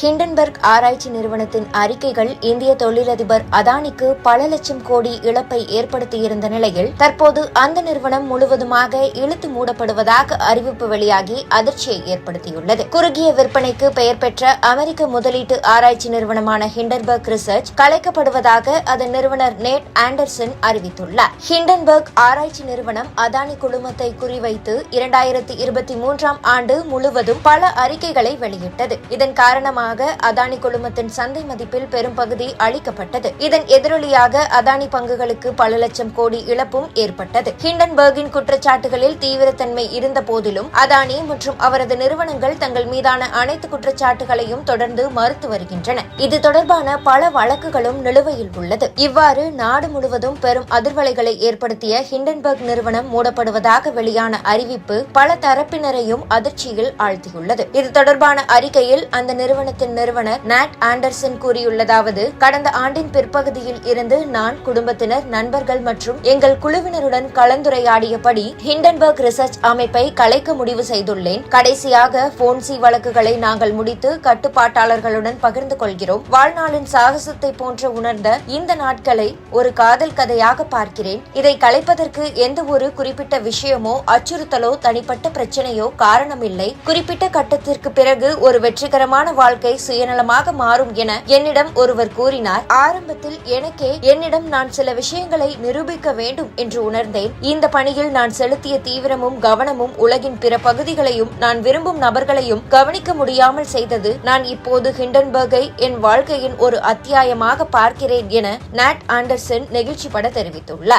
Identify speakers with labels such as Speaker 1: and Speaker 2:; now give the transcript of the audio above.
Speaker 1: Hindenburg ஆராய்ச்சி நிறுவனத்தின் அறிக்கைகள் இந்திய தொழிலதிபர் அதானிக்கு பல லட்சம் கோடி இழப்பை ஏற்படுத்தியிருந்த நிலையில் தற்போது அந்த நிறுவனம் முழுவதுமாக இழுத்து மூடப்படுவதாக அறிவிப்பு வெளியாகி அதிர்ச்சியை ஏற்படுத்தியுள்ளது. குறுகிய விற்பனைக்கு பெயர் பெற்ற அமெரிக்க முதலீட்டு ஆராய்ச்சி நிறுவனமான ஹிண்டன்பர்க் ரிசர்ச் கலைக்கப்படுவதாக அதன் நிறுவனர் நேட் ஆண்டர்சன் அறிவித்துள்ளார். ஹிண்டன்பர்க் ஆராய்ச்சி நிறுவனம் அதானி குழுமத்தை குறிவைத்து இரண்டாயிரத்தி இருபத்தி மூன்றாம் ஆண்டு முழுவதும் பல அறிக்கைகளை வெளியிட்டது. இதன் காரணமாக அதானி குழுமத்தின் சந்தை மதிப்பில் பெரும் பகுதி அளிக்கப்பட்டது இதன் எதிரொலியாக அதானி பங்குகளுக்கு பல லட்சம் கோடி இழப்பும் ஏற்பட்டது. ஹிண்டன்பர்கின் குற்றச்சாட்டுகளில் தீவிரத்தன்மை இருந்த போதிலும் அதானி மற்றும் அவரது நிறுவனங்கள் தங்கள் மீதான அனைத்து குற்றச்சாட்டுகளையும் தொடர்ந்து மறுத்து வருகின்றன. இது தொடர்பான பல வழக்குகளும் நிலுவையில் உள்ளது. இவ்வாறு நாடு முழுவதும் பெரும் அதிர்வலைகளை ஏற்படுத்திய ஹிண்டன்பர்க் நிறுவனம் மூடப்படுவதாக வெளியான அறிவிப்பு பல தரப்பினரையும் அதிர்ச்சியில் ஆழ்த்தியுள்ளது. இது தொடர்பான அறிக்கையில் அந்த நிறுவனத்தின் நிறுவனர் நாட் ஆண்டர்சன் கூறியுள்ளதாவது கடந்த ஆண்டின் பிற்பகுதியில் இருந்து நான் குடும்பத்தினர் நண்பர்கள் மற்றும் எங்கள் குழுவினருடன் கலந்துரையாடியபடி ஹிண்டன்பர்க் ரிசர்ச் அமைப்பை கலைக்க முடிவு செய்துள்ளேன். கடைசியாக போன்சி வழக்குகளை நாங்கள் முடித்து கட்டுப்பாட்டாளர்களுடன் பகிர்ந்து கொள்கிறோம். வாழ்நாளின் சாகசத்தை போன்ற உணர்ந்த இந்த நாட்களை ஒரு காதல் கதையாக பார்க்கிறேன். இதை கலைப்பதற்கு எந்த ஒரு குறிப்பிட்ட விஷயமோ அச்சுறுத்தலோ தனிப்பட்ட பிரச்சனையோ காரணமில்லை. குறிப்பிட்ட கட்டத்திற்கு பிறகு ஒரு வெற்றிகரமான வாழ்க்கை வாழ்க்கை சுயநலமாக மாறும் என என்னிடம் ஒருவர் கூறினார். ஆரம்பத்தில் எனக்கே என்னிடம் நான் சில விஷயங்களை நிரூபிக்க வேண்டும் என்று உணர்ந்தேன். இந்த பணியில் நான் செலுத்திய தீவிரமும் கவனமும் உலகின் பிற பகுதிகளையும் நான் விரும்பும் நபர்களையும் கவனிக்க முடியாமல் செய்தது நான் இப்போது ஹிண்டன்பர்கை என் வாழ்க்கையின் ஒரு அத்தியாயமாக பார்க்கிறேன் என நாட் ஆண்டர்சன் நெகிழ்ச்சிப்பட தெரிவித்துள்ளார்.